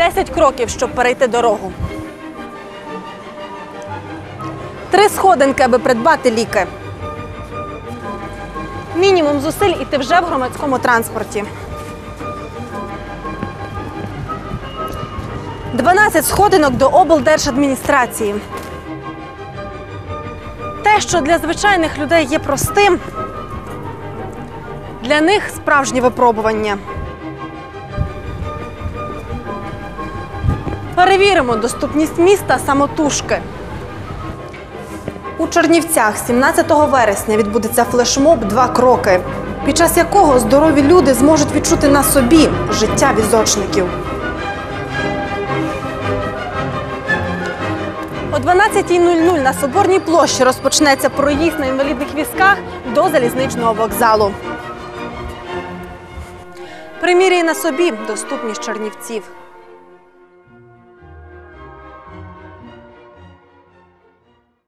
10 кроків, щоб перейти дорогу. Три сходинки, аби придбати ліки. Мінімум зусиль і ти вже в громадському транспорті. 12 сходинок до облдержадміністрації. Те, що для звичайних людей є простим, для них справжнє випробування. Перевіримо доступність міста самотужки. У Чернівцях 17 вересня відбудеться флешмоб Два кроки, під час якого здорові люди зможуть відчути на собі життя візочників. О 12.00 на Соборній площі розпочнеться проїзд на інвалідних візках до залізничного вокзалу. Приміряй на собі доступність Чернівців.